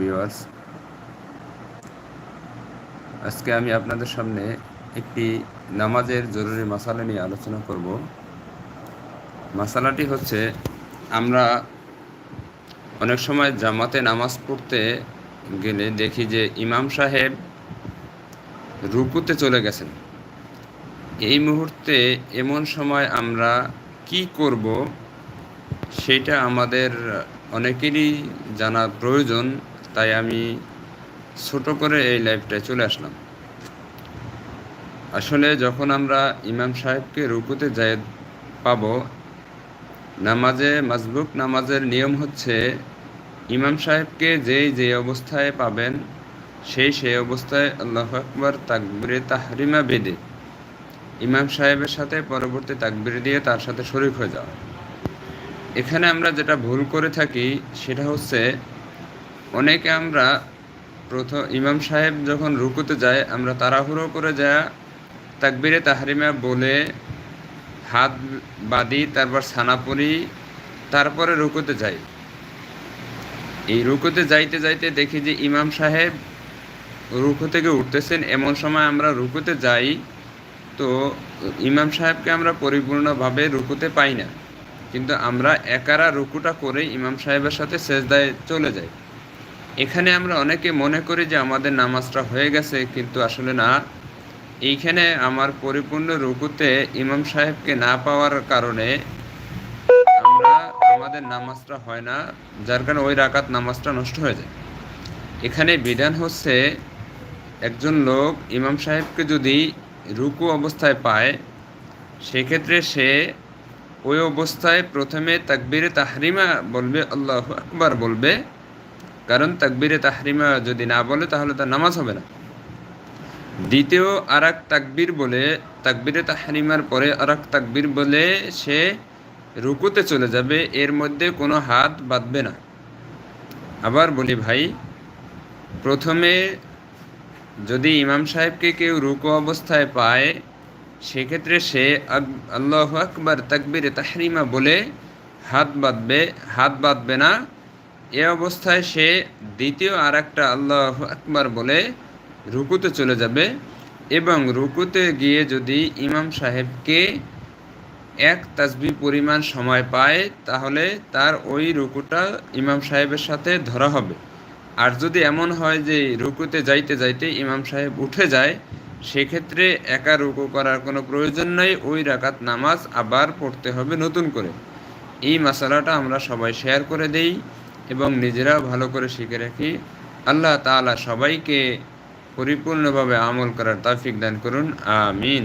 Viewers আজকে আমি আপনাদের সামনে একটি নামাজের জরুরি মশালা নিয়ে আলোচনা করব। মশালাটি হচ্ছে, আমরা অনেক সময় জামাতে নামাজ পড়তে গেলে দেখি যে ইমাম সাহেব রুকুতে চলে গেছেন। এই মুহূর্তে এমন সময় আমরা কি করব সেটা আমাদের অনেকেরই জানা প্রয়োজন। তাই আমি ছোট করে এই লাইভটায় চলে আসলাম। আসলে যখন আমরা ইমাম সাহেবকে রুকুতে যাই পাব, নামাজে মাজবুক নামাজের নিয়ম হচ্ছে ইমাম সাহেবকে যেই যে অবস্থায় পাবেন, সেই সেই অবস্থায় আল্লাহ আকবর তাকবিরে তাহরিমা বেদে ইমাম সাহেবের সাথে পরবর্তী তাকবির দিয়ে তার সাথে শরিক হয়ে যাওয়া। এখানে আমরা যেটা ভুল করে থাকি, সেটা হচ্ছে অনেকে আমরা প্রথম ইমাম সাহেব যখন রুকুতে যায়, আমরা তাড়াহুড়ো করে যা তাকবিরে তাহারিমা বলে হাত বাঁধি, তারপর ছানা পরি, তারপরে রুকুতে যাই। এই রুকুতে যাইতে যাইতে দেখি যে ইমাম সাহেব রুকু থেকে উঠতেছেন। এমন সময় আমরা রুকুতে যাই, তো ইমাম সাহেবকে আমরা পরিপূর্ণভাবে রুকুতে পাই না। কিন্তু আমরা একারা রুকুটা করে ইমাম সাহেবের সাথে সেজদায় চলে যাই। এখানে আমরা অনেকে মনে করি যে আমাদের নামাজটা হয়ে গেছে, কিন্তু আসলে না। এইখানে আমার পরিপূর্ণ রুকুতে ইমাম সাহেবকে না পাওয়ার কারণে আমরা আমাদের নামাজটা হয় না, যার কারণে ওই রাকাত নামাজটা নষ্ট হয়ে যায়। এখানে বিধান হচ্ছে একজন লোক ইমাম সাহেবকে যদি রুকু অবস্থায় পায়, সেক্ষেত্রে সে ওই অবস্থায় প্রথমে তাকবিরে তাহরিমা বলবে, আল্লাহ আকবার বলবে কারণ তাকবিরে তাহরিমা যদি না বলে, তাহলে তার নামাজ হবে না। দ্বিতীয় আর এক তাকবির বলে, তাকবিরে তাহরিমার পরে আর এক তাকবির বলে সে রুকুতে চলে যাবে, এর মধ্যে কোনো হাত বাঁধবে না। আবার বলি ভাই, প্রথমে যদি ইমাম সাহেবকে কেউ রুকু অবস্থায় পায়, সেক্ষেত্রে সে আল্লাহ আকবর তাকবিরে তাহরিমা বলে হাত বাঁধবে হাত বাঁধবে না এ অবস্থায় সে দ্বিতীয় আর একটা আল্লাহ আকবার বলে রুকুতে চলে যাবে এবং রুকুতে গিয়ে যদি ইমাম সাহেবকে এক তাসবি পরিমাণ সময় পায়, তাহলে তার ওই রুকুটা ইমাম সাহেবের সাথে ধরা হবে। আর যদি এমন হয় যে রুকুতে যাইতে যাইতে ইমাম সাহেব উঠে যায়, সেক্ষেত্রে একা রুকু করার কোনো প্রয়োজন নেই, ওই রাকাত নামাজ আবার পড়তে হবে নতুন করে। এই মশালাটা আমরা সবাই শেয়ার করে দেই। এবং নিজেরাও ভালো করে শিখে রাখি আল্লাহ তালা সবাইকে পরিপূর্ণভাবে আমল করার তাফিক দান করুন, আমিন।